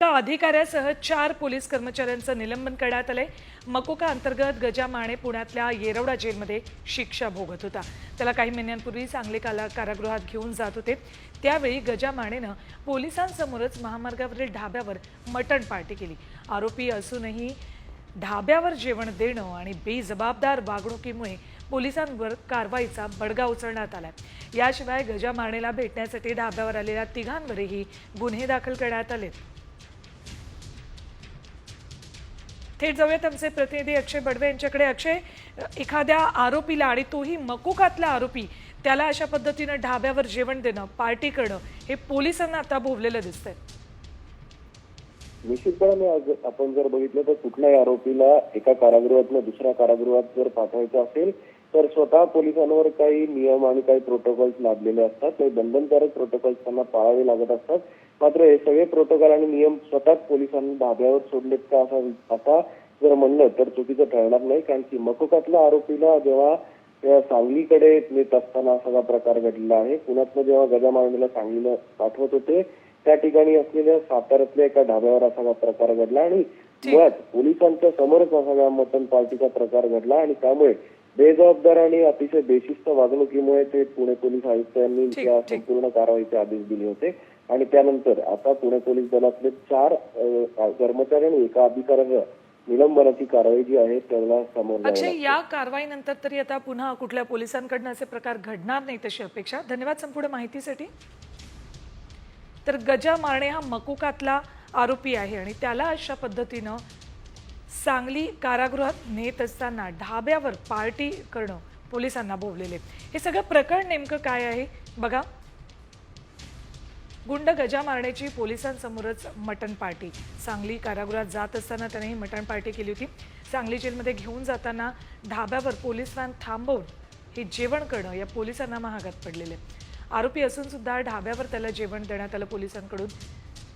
एका अधिकाऱ्यासह चार पोलीस कर्मचाऱ्यांचं निलंबन करण्यात आलंय. मकोका अंतर्गत गजा माने पुण्यातल्या येरवडा जेलमध्ये शिक्षा भोगत होता. त्याला काही महिन्यांपूर्वी सांगली काला कारागृहात घेऊन जात होते. त्यावेळी गजा मानेनं पोलिसांसमोरच महामार्गावरील ढाब्यावर मटण पार्टी केली. आरोपी असूनही ढाब्यावर जेवण देणं आणि बेजबाबदार वागणुकीमुळे पोलिसांवर कारवाईचा बडगा उचलण्यात आला याशिवाय गजा मानेला भेटण्यासाठी ढाब्यावर आलेल्या तिघांवरही गुन्हे दाखल करण्यात आलेत. थेट जाऊयात आमचे प्रतिनिधी अक्षय बडवे यांच्याकडे. अक्षय एखाद्या आरोपीला आणि तोही मकुकातला आरोपी त्याला अशा पद्धतीनं ढाब्यावर जेवण देणं पार्टी करणं हे पोलिसांना आता भोवलेलं दिसतंय. निश्चितपणे आपण जर बघितलं तर कुठल्याही आरोपीला एका कारागृहातनं दुसऱ्या कारागृहात जर पाठवायचं असेल तर स्वतः पोलिसांवर काही नियम आणि काही प्रोटोकॉल्स लादलेले असतात. काही बंधनकारक प्रोटोकॉल्स त्यांना पाळावे लागत असतात. मात्र हे सगळे प्रोटोकॉल आणि नियम स्वतःच पोलिसांनी धाब्यावर सोडलेत का असं आता जर म्हणलं तर चुकीचं ठरणार नाही. कारण की मकोकातल्या आरोपीला जेव्हा सांगलीकडे नेत असताना हा सगळा प्रकार घडलेला आहे. पुण्यातनं जेव्हा गजा मारण्याला सांगलीला पाठवत होते त्या ठिकाणी असलेल्या साताऱ्यातल्या एका ढाब्यावर असा हा प्रकार घडला आणि मुळात पोलिसांच्या समोरच सगळा मटन पार्टीचा प्रकार घडला आणि त्यामुळे बेजबाबदार आणि अतिशय बेशिस्त वागणुकीमुळे ते पुणे पोलीस आयुक्त यांनी ठीक, त्या. संपूर्ण कारवाईचे आदेश दिले होते. आणि त्यानंतर आता पुणे पोलीस दलातले चार कर्मचारी आणि एका अधिकाऱ्याला निलंबनाची कारवाई जी आहे त्याला समोर अक्षय या कारवाईनंतर तरी आता पुन्हा कुठल्या पोलिसांकडनं असे प्रकार घडणार नाही तशी अपेक्षा. धन्यवाद संपूर्ण माहितीसाठी. तर गजा मारणे हा मकुकातला आरोपी आहे आणि त्याला अशा पद्धतीनं सांगली कारागृहात नेत असताना ढाब्यावर पार्टी करणं पोलिसांना भोवलेले हे सगळं प्रकरण नेमकं काय आहे? बघा. गुंड गजा मारण्याची पोलिसांसमोरच मटण पार्टी. सांगली कारागृहात जात असताना त्याने ही मटण पार्टी केली होती. सांगली जेलमध्ये घेऊन जाताना ढाब्यावर पोलीस व्हॅन थांबवून हे जेवण करणं या पोलिसांना महागात पडलेले. आरोपी असून सुद्धा ढाब्यावर त्याला जेवण देण्यात आलं पोलिसांकडून.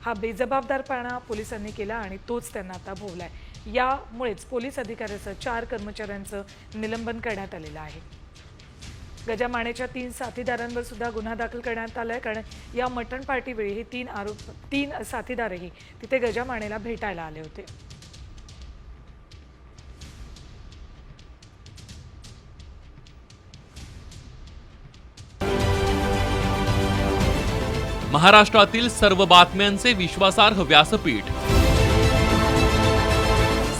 हा बेजबाबदारपणा पोलिसांनी केला आणि तोच त्यांना आता भोवलाय. यामुळेच पोलीस अधिकाऱ्याचं चार कर्मचाऱ्यांचं निलंबन करण्यात आलेलं आहे. गजा मानेच्या तीन साथीदारांवर सुद्धा गुन्हा दाखल करण्यात आला आहे कारण या मटण पार्टीवेळी हे तीन आरोप तीन साथीदारही तिथे गजा मानेला भेटायला आले होते. महाराष्ट्रातील सर्व बातम्यांचे विश्वासार्ह व्यासपीठ